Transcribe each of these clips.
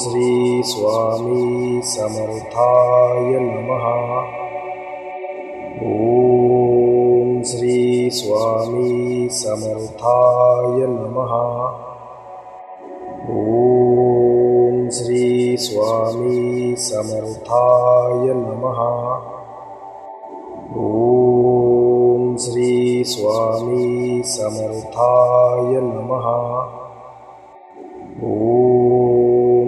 श्री स्वामी समर्थाय नमः। ॐ श्री स्वामी समर्थाय नमः। ॐ श्री स्वामी समर्थाय नमः। ॐ श्री स्वामी समर्थाय नमः। ॐ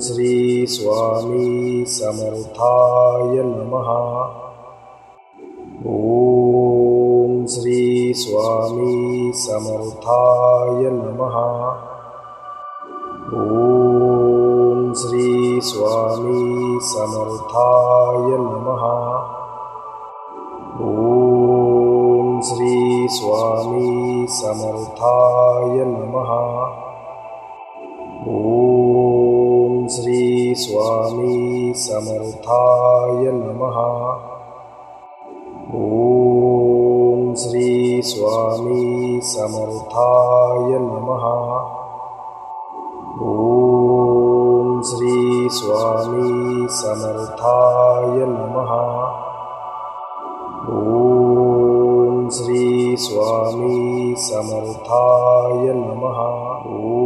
श्री स्वामी समर्थाय नमः। ॐ श्री स्वामी समर्थाय नमः। ॐ श्री स्वामी समर्थाय नमः। ॐ श्री स्वामी समर्थाय नमः। ॐ श्री स्वामी समर्थाय नमः। ॐ श्री स्वामी समर्थाय नमः। ॐ श्री स्वामी समर्थाय नमः। ॐ श्री स्वामी समर्थाय नमः। ॐ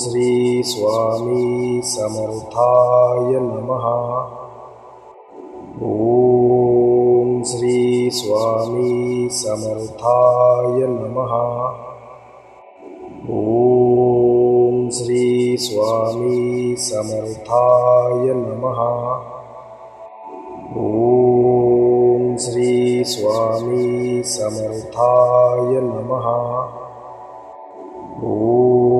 श्री स्वामी समर्थाय नमः। ॐ श्री स्वामी समर्थाय नमः। ॐ श्री स्वामी समर्थाय नमः। ॐ श्री स्वामी समर्थाय नमः। ॐ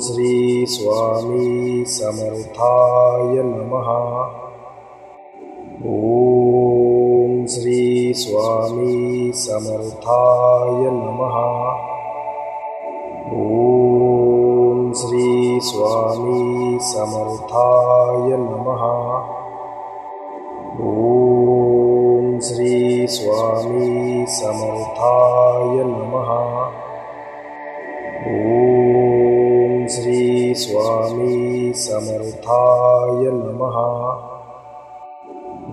श्री समर्थाय नमः। ॐ श्री स्वामी समर्थाय नमः। ॐ श्री स्वामी समर्थाय नमः। ॐ श्री स्वामी समर्थाय नमः। ॐ श्री स्वामी समर्थाय नमः।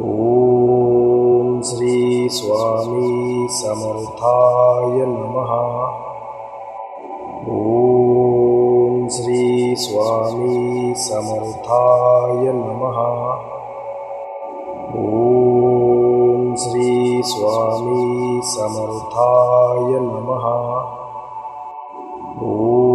ॐ श्री स्वामी समर्थाय नमः। ॐ श्री स्वामी समर्थाय नमः। ॐ श्री स्वामी समर्थाय नमः। ॐ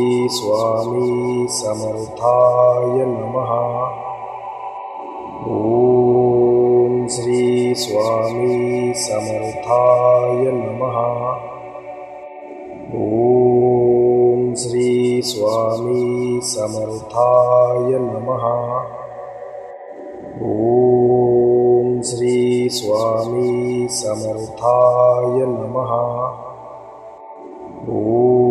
स्वामी समर्थाय नमः। ॐ श्री स्वामी समर्थाय नमः। ॐ श्री स्वामी समर्थाय नमः। ॐ श्री स्वामी समर्थाय नमः। ॐ